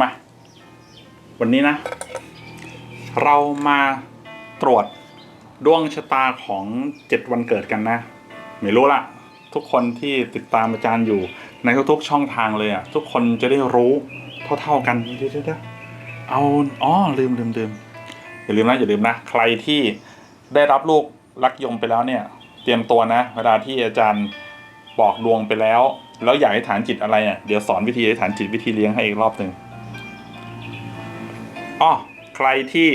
มา วันนี้นะ เรามาตรวจดวงชะตาของเจ็ดวันเกิดกันนะ ไม่รู้ละทุกคนที่ติดตามอาจารย์อยู่ในทุกๆช่องทางเลยอะ ทุกคนจะได้รู้เท่าๆกันเดี๋ยวๆเอาอ๋อลืมลืมลืมอย่าลืมนะอย่าลืมนะ ใครที่ได้รับลูกรักยมไปแล้วเนี่ย เตรียมตัวนะ เวลาที่อาจารย์บอกดวงไปแล้ว แล้วอยากให้ฐานจิตอะไรอะเดี๋ยวสอนวิธีให้ฐานจิตวิธีเลี้ยงให้อีกรอบหนึ่งอ๋อใครที่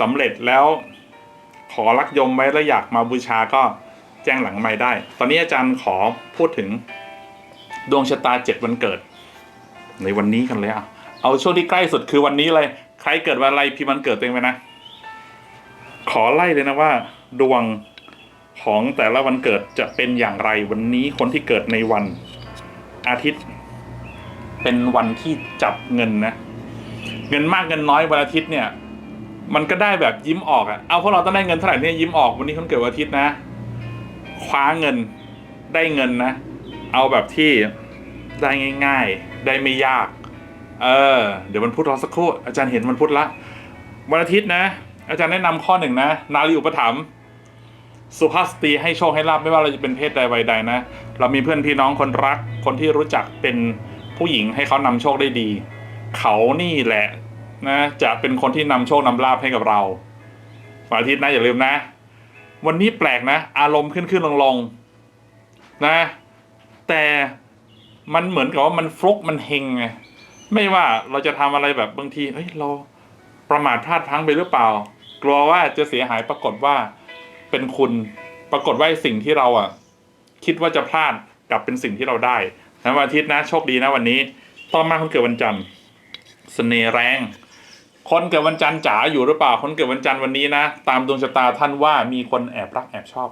สำเร็จแล้วขอรักยมไว้แล้วอยากมาบูชาก็แจ้งหลังไม่ได้ ตอนนี้อาจารย์ขอพูดถึงดวงชะตาเจ็ดวันเกิด ในวันนี้กันเลยอะเอาช่วงที่ใกล้สุดคือวันนี้เลย ใครเกิดวันอะไรพิมพ์วันเกิดตัวเองไปนะ ขอไล่เลยนะว่า ดวง ของแต่ละวันเกิดจะเป็นอย่างไรวันนี้คนที่เกิดในวันอาทิตย์ เป็นวันที่จับเงินนะ เงินมากเงินน้อยวันอาทิตย์เนี่ย มันก็ได้แบบยิ้มออกอะเอาพวกเราต้องได้เงินเท่าไหร่เนี่ยยิ้มออกวันนี้คนเกิดวันอาทิตย์นะคว้าเงินได้เงินนะ เอาแบบที่ได้ง่าย ๆ ได้ไม่ยาก เออ เดี๋ยวมันพุธรอสักครู่อาจารย์เห็นมันพุธละวันอาทิตย์นะ อาจารย์แนะนำข้อหนึ่งนะ นารีอุปถัมภ์ สุภาพสตรีให้โชคให้ลาบไม่ว่าเราจะเป็นเพศใดวัยใดนะ เรามีเพื่อนพี่น้องคนรัก คนที่รู้จักเป็นผู้หญิงให้เขานำโชคได้ดี เขานี่แหละนะจะเป็นคนที่นำโชคนำลาบให้กับเราวันอาทิตย์นะอย่าลืมนะ วันนี้แปลกนะ อารมณ์ขึ้นขึ้นลงลงๆนะ แต่มันเหมือนกับว่ามันฟลุกมันเฮงไงไม่ว่าเราจะทำอะไรแบบบางทีเฮ้ยเราประมาทพลาดพลั้งไปหรือเปล่า กลัวว่าจะเสียหายปรากฏว่า เป็นคุณ ปรากฏว่าสิ่งที่เราอะ คิดว่าจะพลาดกลับเป็นสิ่งที่เราได้นะวันอาทิตย์นะโชคดีนะวันนี้ ต่อมาคนเกิดวันจันทร์เสน่ห์แรง คนเกิดวันจันทร์จ๋าอยู่หรือเปล่า คนเกิดวันจันทร์วันนี้นะตามดวงชะตาท่านว่ามีคนแอบรักแอบชอบ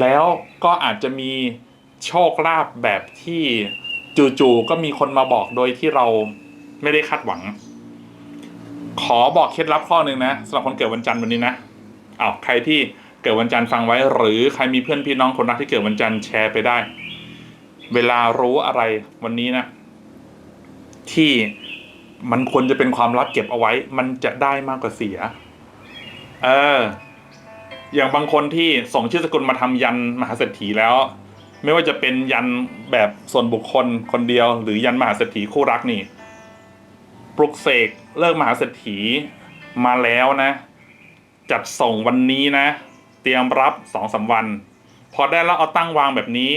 แล้วก็อาจจะมีโชคลาภแบบที่จู่ๆก็มีคนมาบอกโดยที่เราไม่ได้คาดหวัง ขอบอกเคล็ดลับข้อหนึ่งนะสำหรับคนเกิดวันจันทร์วันนี้นะ อ้าวใครที่เกิดวันจันทร์ฟังไว้ หรือใครมีเพื่อนพี่น้องคนรักที่เกิดวันจันทร์แชร์ไปได้ เวลารู้อะไรวันนี้นะ ที่มันควรจะเป็นความลับเก็บเอาไว้ มันจะได้มากกว่าเสีย เออ อย่างบางคนที่ส่งชื่อสกุลมาทำยันมหาเศรษฐีแล้ว ไม่ว่าจะเป็นยันแบบส่วนบุคคลคนเดียว หรือยันมหาเศรษฐีคู่รักนี่ ปลุกเสกเลิกมหาเศรษฐีมาแล้วนะ จัดส่งวันนี้นะ เตรียมรับสองสามวัน พอได้แล้วเอาตั้งวางแบบนี้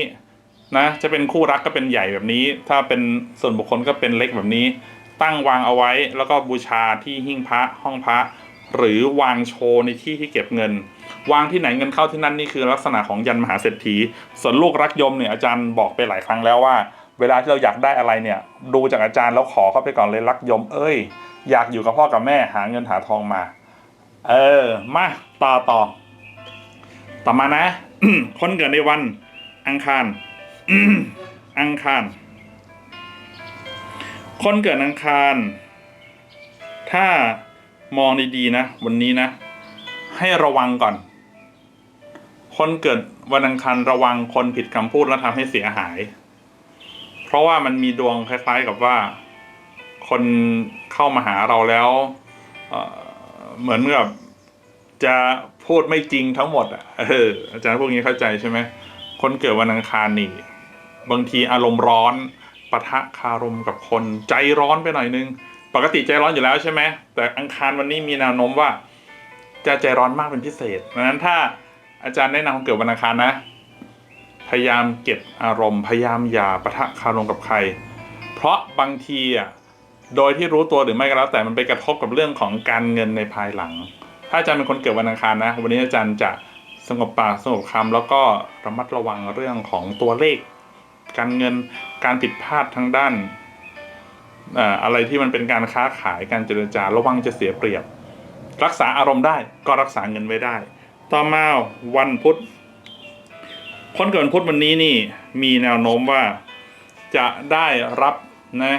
นะจะเป็นคู่รักก็เป็นใหญ่แบบนี้ ถ้าเป็นส่วนบุคคลก็เป็นเล็กแบบนี้ ตั้งวางเอาไว้แล้วก็บูชาที่หิ้งพระห้องพระ หรือวางโชว์ในที่ที่เก็บเงิน วางที่ไหนเงินเข้าที่นั่นนี่คือลักษณะของยันมหาเศรษฐี ส่วนลูกรักยมเนี่ยอาจารย์บอกไปหลายครั้งแล้วว่า เวลาที่เราอยากได้อะไรเนี่ย ดูจากอาจารย์แล้วขอเข้าไปก่อนเลยรักยม เอ้ย อยากอยู่กับพ่อกับแม่หาเงินหาทองมา เออ มาต่อต่อ ต่อมานะ คนเกิดในวัน อังคาร อังคาร คนเกิดอังคาร ถ้ามองดีๆนะ วันนี้นะ ให้ระวังก่อน คนเกิดวันอังคารระวังคนผิดคำพูดแล้วทำให้เสียหาย เพราะว่ามันมีดวงคล้าย ๆกับว่า คนเข้ามาหาเราแล้ว เหมือนกับจะพูดไม่จริงทั้งหมดอะเอออาจารย์พวกนี้เข้าใจใช่ไหมคนเกิดวันอังคารนี่ บางทีอารมณ์ร้อนปะทะคารมกับคนใจร้อนไปหน่อยนึง ปกติใจร้อนอยู่แล้วใช่ไหมแต่อังคารวันนี้มีแนวโน้มว่า จะใจร้อนมากเป็นพิเศษดังนั้นถ้าอาจารย์แนะนำคนเกิดวันอังคารนะ พยายามเก็บอารมณ์ พยายามอย่าปะทะคารมกับใคร เพราะบางทีอะ โดยที่รู้ตัวหรือไม่ก็แล้วแต่มันไปกระทบกับเรื่องของการเงินในภายหลัง ถ้าอาจารย์เป็นคนเกิดวันอังคารนะ วันนี้อาจารย์จะสงบปากสงบคำแล้วก็ระมัดระวังเรื่องของตัวเลข การเงินการผิดพลาดทางด้านเอ่ออะไรที่มันเป็นการค้าขายการเจรจาระวังจะเสียเปรียบ รักษาอารมณ์ได้ก็รักษาเงินไว้ได้ ต่อมาวันพุธคนเกิดวันพุธวันนี้นี่มีแนวโน้มว่าจะได้รับนะ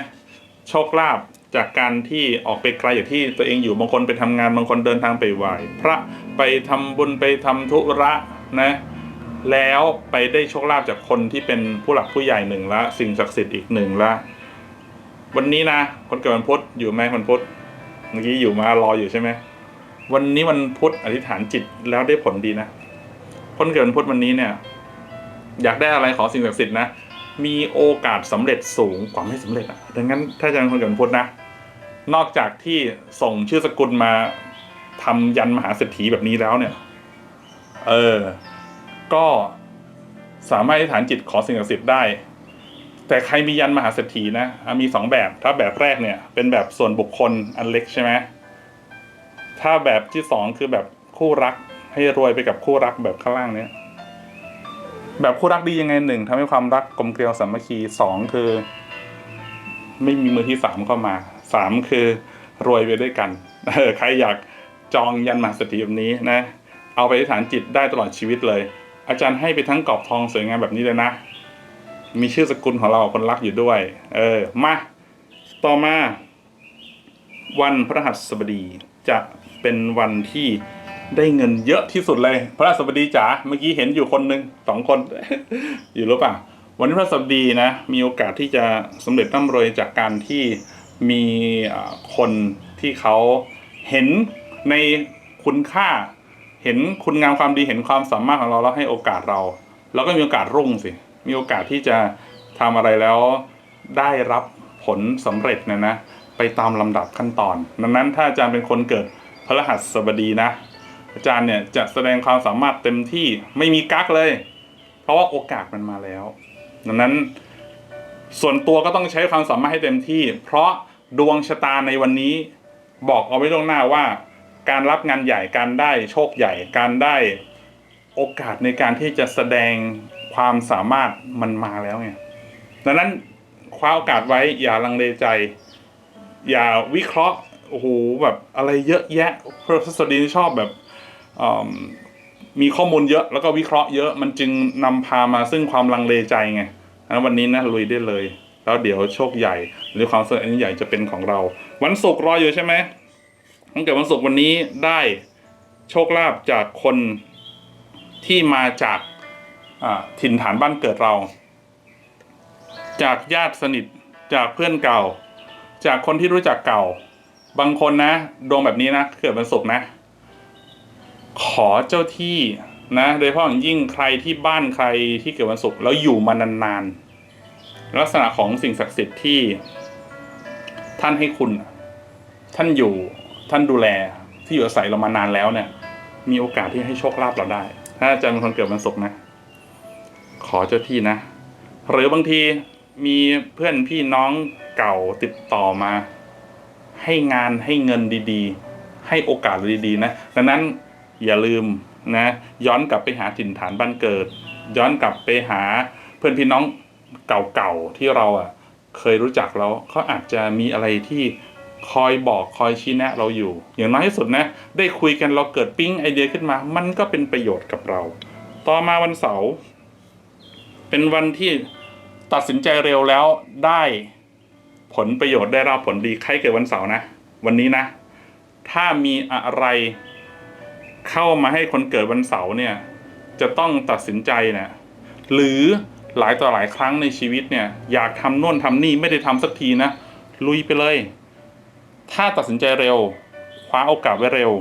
โชคลาภจากการที่ออกไปไกลจากที่ตัวเองอยู่บางคนไปทำงานบางคนเดินทางไปไหว้พระไปทำบุญไปทำธุระนะแล้วไปได้โชคลาภจากคนที่เป็นผู้หลักผู้ใหญ่หนึ่งละสิ่งศักดิ์สิทธิ์อีกหนึ่งละวันนี้นะคนเกิดวันพุธอยู่ไหมวันพุธเมื่อกี้อยู่มารออยู่ใช่ไหมวันนี้วันพุธอธิษฐานจิตแล้วได้ผลดีนะคนเกิดวันพุธวันนี้เนี่ย อยากได้อะไรขอสิ่งศักดิ์สิทธิ์นะ มีโอกาสสำเร็จสูงกว่าไม่สำเร็จอะดังนั้นถ้าอาจารย์คนเกิดวันพุธนะ นอกจากที่ส่งชื่อสกุลมาทำยันมหาเศรษฐีแบบนี้แล้วเนี่ย เออ ก็สามารถอธิษฐานจิตขอสิ่งศักดิ์สิทธิ์ได้ แต่ใครมียันมหาเศรษฐีนะมีสองแบบ ถ้าแบบแรกเนี่ย เป็นแบบส่วนบุคคลอันเล็กใช่ไหมถ้าแบบที่สองคือแบบคู่รักให้รวยไปกับคู่รักแบบข้างล่างเนี้ย แบบคู่รักดียังไงหนึ่งทำให้ความรักกลมเกลียวสามัคคีสองคือ ไม่มีมือที่สามเข้ามาสามคือรวยไปด้วยกันเออใครอยากจองยันมหาเศรษฐีแบบนี้นะ เอาไปอธิษฐานจิตได้ตลอดชีวิตเลย อาจารย์ให้ไปทั้งกรอบทองสวยงามแบบนี้เลยนะ มีชื่อสกุลของเราคนรักอยู่ด้วย เออมาต่อมา วันพระหัสบดีจะเป็นวันที่ ได้เงินเยอะที่สุดเลยพระหัสบดีจ๋าเมื่อกี้เห็นอยู่คนหนึ่งสองคน อยู่หรือเปล่าวันนี้พระหัสบดีนะมีโอกาสที่จะสำเร็จร่ำรวยจากการที่มีคนที่เขาเห็นในคุณค่า เห็นคุณงามความดีเห็นความสามารถของเราแล้วให้โอกาสเราเราก็มีโอกาสรุ่งสิมีโอกาสที่จะทำอะไรแล้วได้รับผลสำเร็จนะนะไปตามลำดับขั้นตอน ดังนั้นถ้าอาจารย์เป็นคนเกิดพระรหัสบดีนะ อาจารย์เนี่ยจะแสดงความสามารถเต็มที่ไม่มีกักเลย เพราะว่าโอกาสมันมาแล้ว ดังนั้นส่วนตัวก็ต้องใช้ความสามารถให้เต็มที่ เพราะดวงชะตาในวันนี้บอกเอาไว้ล่วงหน้าว่า การรับงานใหญ่การได้โชคใหญ่การได้โอกาสในการที่จะแสดงความสามารถมันมาแล้วไงดังนั้นคว้าโอกาสไว้อย่าลังเลใจ อย่าวิเคราะห์โอ้โหแบบอะไรเยอะแยะพระสดีชอบแบบ มีข้อมูลเยอะแล้วก็วิเคราะห์เยอะมันจึงนำพามาซึ่งความลังเลใจไงดังนั้นวันนี้นะลุยได้เลย แล้วเดี๋ยวโชคใหญ่ หรือความสำเร็จอันใหญ่จะเป็นของเรา วันศุกร์รออยู่ใช่ไหมตั้งแต่วันศุกร์วันนี้ได้โชคลาภจากคนที่มาจากถิ่นฐานบ้านเกิดเรา จากญาติสนิทจากเพื่อนเก่า จากคนที่รู้จักเก่า บางคนนะดวงแบบนี้นะเกิดวันศุกร์นะ ขอเจ้าที่นะโดยเฉพาะอย่างยิ่งใครที่บ้านใครที่เกิดวันศุกร์แล้วอยู่มานานๆ ลักษณะของสิ่งศักดิ์สิทธิ์ที่ ท่านให้คุณ ท่านอยู่ท่านดูแลที่อยู่อาศัยเรามานานแล้วเนี่ย มีโอกาสที่ให้โชคลาภเราได้ ถ้าอาจารย์เป็นคนเกิดวันศุกร์นะ ขอเจ้าที่นะ หรือบางทีมีเพื่อนพี่น้องเก่าติดต่อมา ให้งานให้เงินดี ๆ ให้โอกาสดีๆนะดังนั้น อย่าลืมนะย้อนกลับไปหาถิ่นฐานบ้านเกิด ย้อนกลับไปหาเพื่อนพี่น้องเก่าๆที่เราอะเคยรู้จักแล้วเขาอาจจะมีอะไรที่คอยบอกคอยชี้แนะเราอยู่ อย่างน้อยที่สุดนะ ได้คุยกันเราเกิดปิ๊งไอเดียขึ้นมา มันก็เป็นประโยชน์กับเรา ต่อมาวันเสาร์เป็นวันที่ตัดสินใจเร็วแล้วได้ผลประโยชน์ได้รับผลดีใครเกิดวันเสาร์นะ วันนี้นะ ถ้ามีอะไร เข้ามาให้คนเกิดวันเสาร์เนี่ยจะต้องตัดสินใจเนี่ยหรือหลายต่อหลายครั้งในชีวิตเนี่ยอยากทำโน่นทำนี่ไม่ได้ทำสักทีนะลุยไปเลย ถ้าตัดสินใจเร็ว คว้าโอกาสไว้เร็ว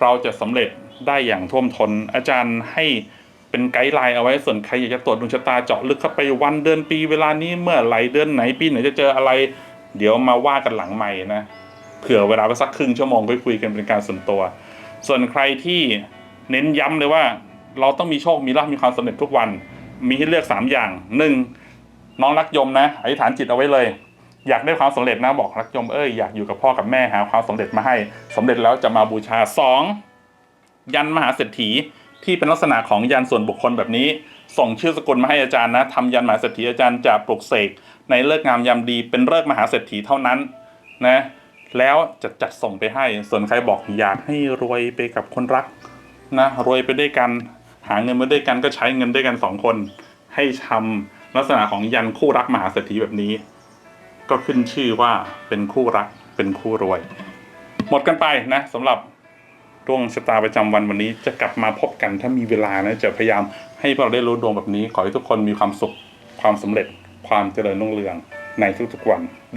เราจะสำเร็จได้อย่างท่วมทน อาจารย์ให้เป็นไกด์ไลน์เอาไว้ส่วนใครอยากจะตรวจดวงชะตาเจาะลึกเข้าไปวันเดือนปีเวลานี้เมื่อไหรเดือนไหนปีไหนจะเจออะไร เดี๋ยวมาว่ากันหลังใหม่นะเผื่อเวลาไปสักครึ่งชั่วโมงไปคุยกันเป็นการส่วนตัว ส่วนใครที่เน้นย้ำเลยว่า เราต้องมีโชคมีลาภมีความสำเร็จทุกวัน มีให้เลือกสามอย่างหนึ่งน้องรักยมนะอธิษฐานจิตเอาไว้เลย อยากได้ความสำเร็จนะบอกรักยมเอ้ยอยากอยู่กับพ่อกับแม่หาความสำเร็จมาให้สำเร็จแล้วจะมาบูชาสองยันมหาเศรษฐีที่เป็นลักษณะของยันส่วนบุคคลแบบนี้ ส่งชื่อสกุลมาให้อาจารย์นะทำยันมหาเศรษฐีอาจารย์จะปลุกเสกในเลิกงามยามดีเป็นเลิกมหาเศรษฐีเท่านั้นนะ แล้วจะจัดส่งไปให้ ส่วนใครบอกอยากให้รวยไปกับคนรักนะรวยไปด้วยกันหาเงินมาด้วยกันก็ใช้เงินด้วยกันสองคน ให้ทำลักษณะของยันคู่รักมหาเศรษฐีแบบนี้ ก็ขึ้นชื่อว่าเป็นคู่รักเป็นคู่รวย หมดกันไปนะสำหรับดวงชะตาประจำวันวันนี้จะกลับมาพบกันถ้ามีเวลานะจะพยายามให้พวกเราได้รู้ดวงแบบนี้ ขอให้ทุกคนมีความสุขความสำเร็จความเจริญรุ่งเรืองในทุกๆวัน